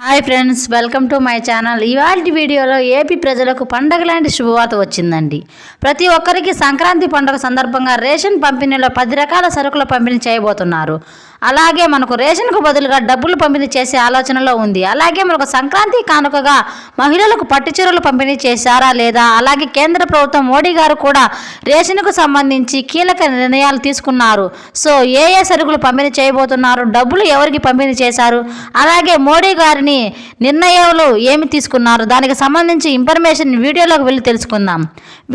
Hi friends welcome to my channel ఇవాళ వీడియోలో AP ప్రజలకు పండగ లాంటి శుభవార్త వచ్చిందండి. ప్రతి ఒక్కరికి సంక్రాంతి పండుగ సందర్భంగా రేషన్ పంపిణీలో పది రకాల సరుకుల పంపిణీ చేయబోతున్నారు. అలాగే మనకు రేషన్కు బదులుగా డబ్బులు పంపిణీ చేసే ఆలోచనలో ఉంది. అలాగే మనకు సంక్రాంతి కానుకగా మహిళలకు పట్టుచీరలు పంపిణీ చేశారా లేదా? అలాగే కేంద్ర ప్రభుత్వం మోడీ గారు కూడా రేషన్కు సంబంధించి కీలక నిర్ణయాలు తీసుకున్నారు. సో ఏ ఏ సరుకులు పంపిణీ చేయబోతున్నారు? డబ్బులు ఎవరికి పంపిణీ చేశారు? అలాగే మోడీ గారిని నిర్ణయాలు ఏమి తీసుకున్నారు? దానికి సంబంధించి ఇన్ఫర్మేషన్ వీడియోలోకి వెళ్ళి తెలుసుకుందాం.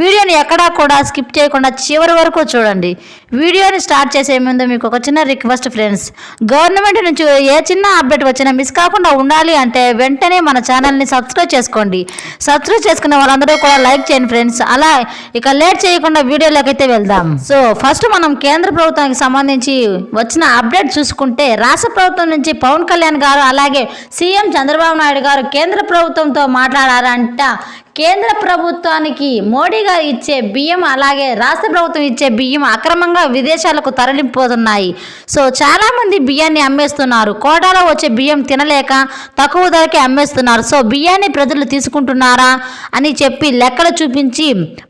వీడియోని ఎక్కడా కూడా స్కిప్ చేయకుండా చివరి వరకు చూడండి. వీడియోని స్టార్ట్ చేసే ముందు మీకు ఒక చిన్న రిక్వెస్ట్ ఫ్రెండ్స్ గవర్నమెంట్ నుంచి ఏ చిన్న అప్డేట్ వచ్చినా మిస్ కాకుండా ఉండాలి అంటే వెంటనే మన ఛానల్ని సబ్స్క్రైబ్ చేసుకోండి. సబ్స్క్రైబ్ చేసుకున్న వాళ్ళందరూ కూడా లైక్ చేయండి ఫ్రెండ్స్ అలా ఇక లేట్ చేయకుండా వీడియోలోకి అయితే వెళ్దాం. సో ఫస్ట్ మనం కేంద్ర ప్రభుత్వానికి సంబంధించి వచ్చిన అప్డేట్ చూసుకుంటే రాష్ట్ర ప్రభుత్వం నుంచి పవన్ కళ్యాణ్ గారు అలాగే సీఎం చంద్రబాబు నాయుడు గారు కేంద్ర ప్రభుత్వంతో మాట్లాడారంట. కేంద్ర ప్రభుత్వానికి మోడీ గారు ఇచ్చే బియ్యం అలాగే రాష్ట్ర ప్రభుత్వం ఇచ్చే బియ్యం అక్రమంగా విదేశాలకు తరలిపోతున్నాయి. సో చాలామంది బియ్యాన్ని అమ్మేస్తున్నారు. కోటాలో వచ్చే బియ్యం తినలేక తక్కువ ధరకే అమ్మేస్తున్నారు. సో బియ్యాన్ని ప్రజలు తీసుకుంటున్నారా అని చెప్పి లెక్కలు చూపించి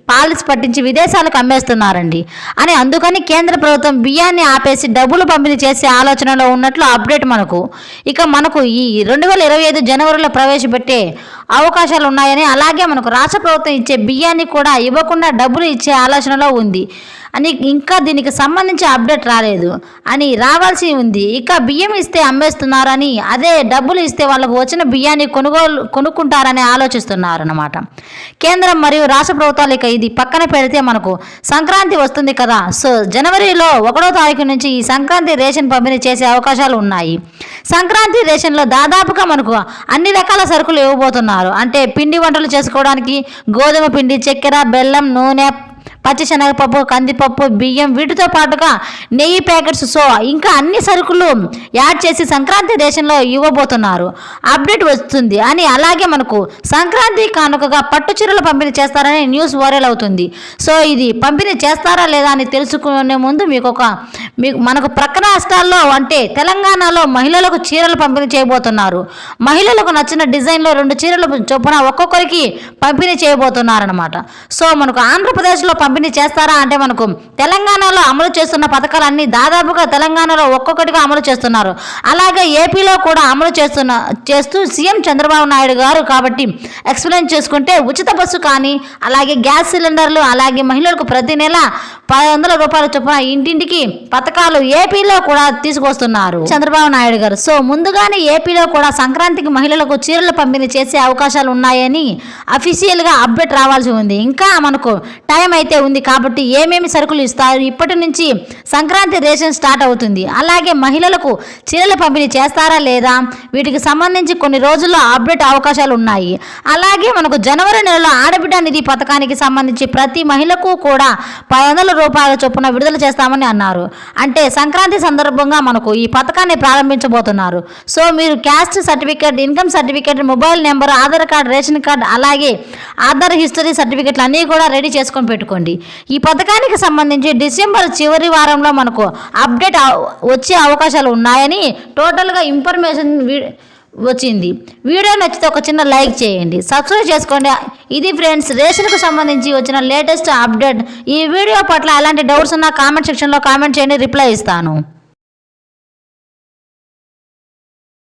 పాలిస్ పట్టించి విదేశాలకు అమ్మేస్తున్నారండి. అని అందుకని కేంద్ర ప్రభుత్వం బియ్యాన్ని ఆపేసి డబ్బులు పంపిణీ చేసే ఆలోచనలో ఉన్నట్లు అప్డేట్ మనకు. ఇక మనకు ఈ రెండు వేల ఇరవై ఐదు జనవరిలో ప్రవేశపెట్టే అవకాశాలు ఉన్నాయని అలాగే మనకు రాష్ట్ర ప్రభుత్వం ఇచ్చే బియ్యాన్ని కూడా ఇవ్వకుండా డబ్బులు ఇచ్చే ఆలోచనలో ఉంది. అని ఇంకా దీనికి సంబంధించి అప్డేట్ రాలేదు. అని రావాల్సి ఉంది. ఇక బియ్యం ఇస్తే అమ్మేస్తున్నారని అదే డబ్బులు ఇస్తే వాళ్ళకు వచ్చిన బియ్యాన్ని కొనుగోలు కొనుక్కుంటారని ఆలోచిస్తున్నారు అన్నమాట కేంద్రం మరియు రాష్ట్ర ప్రభుత్వాలు ఇక ఇది పక్కన పెడితే మనకు సంక్రాంతి వస్తుంది కదా. సో జనవరిలో ఒకటో తారీఖు నుంచి ఈ సంక్రాంతి రేషన్ పంపిణీ చేసే అవకాశాలు ఉన్నాయి. సంక్రాంతి రేషన్లో దాదాపుగా మనకు అన్ని రకాల సరుకులు ఇవ్వబోతున్నారు. అంటే పిండి వంటలు చేసుకోవడానికి గోధుమ పిండి చక్కెర బెల్లం నూనె పచ్చిశనగపప్పు కందిపప్పు బియ్యం వీటితో పాటుగా నెయ్యి ప్యాకెట్స్ సో ఇంకా అన్ని సరుకులు యాడ్ చేసి సంక్రాంతి రేషన్లో ఇవ్వబోతున్నారు. అప్డేట్ వస్తుంది. అని అలాగే మనకు సంక్రాంతి కానుకగా పట్టు చీరలు పంపిణీ చేస్తారని న్యూస్ వైరల్ అవుతుంది. సో ఇది పంపిణీ చేస్తారా లేదా అని తెలుసుకునే ముందు మీకు ఒక మీకు మనకు ప్రక్క రాష్ట్రాల్లో అంటే తెలంగాణలో మహిళలకు చీరలు పంపిణీ చేయబోతున్నారు. మహిళలకు నచ్చిన డిజైన్లో రెండు చీరలు చొప్పున ఒక్కొక్కరికి పంపిణీ చేయబోతున్నారనమాట సో మనకు ఆంధ్రప్రదేశ్లో పంపిణీ పంపిణీ చేస్తారా అంటే మనకు తెలంగాణలో అమలు చేస్తున్న పథకాలన్నీ దాదాపుగా తెలంగాణలో ఒక్కొక్కటిగా అమలు చేస్తున్నారు. అలాగే ఏపీలో కూడా అమలు చేస్తున్న చేస్తూ సీఎం చంద్రబాబు నాయుడు గారు కాబట్టి ఎక్స్ప్లెయిన్ చేసుకుంటే ఉచిత బస్సు కానీ అలాగే గ్యాస్ సిలిండర్లు అలాగే మహిళలకు ప్రతి నెల పది వందల రూపాయల చొప్పున ఇంటింటికి పథకాలు ఏపీలో కూడా తీసుకొస్తున్నారు చంద్రబాబు నాయుడు గారు. సో ముందుగానే ఏపీలో కూడా సంక్రాంతికి మహిళలకు చీరలు పంపిణీ చేసే అవకాశాలు ఉన్నాయని అఫీషియల్గా అప్డేట్ రావాల్సి ఉంది. ఇంకా మనకు టైం అయితే ఉంది కాబట్టి ఏమేమి సరుకులు ఇస్తారు? ఇప్పటి నుంచి సంక్రాంతి రేషన్ స్టార్ట్ అవుతుంది. అలాగే మహిళలకు చీరల పంపిణీ చేస్తారా లేదా? వీటికి సంబంధించి కొన్ని రోజుల్లో అప్డేట్ అవకాశాలు ఉన్నాయి. అలాగే మనకు జనవరి నెలలో ఆడబిడ్డ నిధి పథకానికి సంబంధించి ప్రతి మహిళకు కూడా పది వందల రూపాయల చొప్పున విడుదల చేస్తామని అన్నారు. అంటే సంక్రాంతి సందర్భంగా మనకు ఈ పథకాన్ని ప్రారంభించబోతున్నారు. సో మీరు caste certificate income certificate mobile number Aadhaar card ration card అలాగే ఆధార్ హిస్టరీ సర్టిఫికేట్లు అన్నీ కూడా రెడీ చేసుకొని పెట్టుకోండి. ఈ పథకానికి సంబంధించి డిసెంబర్ చివరి వారంలో మనకు అప్డేట్ వచ్చే అవకాశాలు ఉన్నాయని టోటల్గా ఇన్ఫర్మేషన్ వచ్చింది. వీడియో నచ్చితే ఒక చిన్న లైక్ చేయండి. సబ్స్క్రైబ్ చేసుకోండి. ఇది ఫ్రెండ్స్ రేషన్కు సంబంధించి వచ్చిన లేటెస్ట్ అప్డేట్. ఈ వీడియో పట్ల ఎలాంటి డౌట్స్ ఉన్నా కామెంట్ సెక్షన్లో కామెంట్ చేయండి. రిప్లై ఇస్తాను.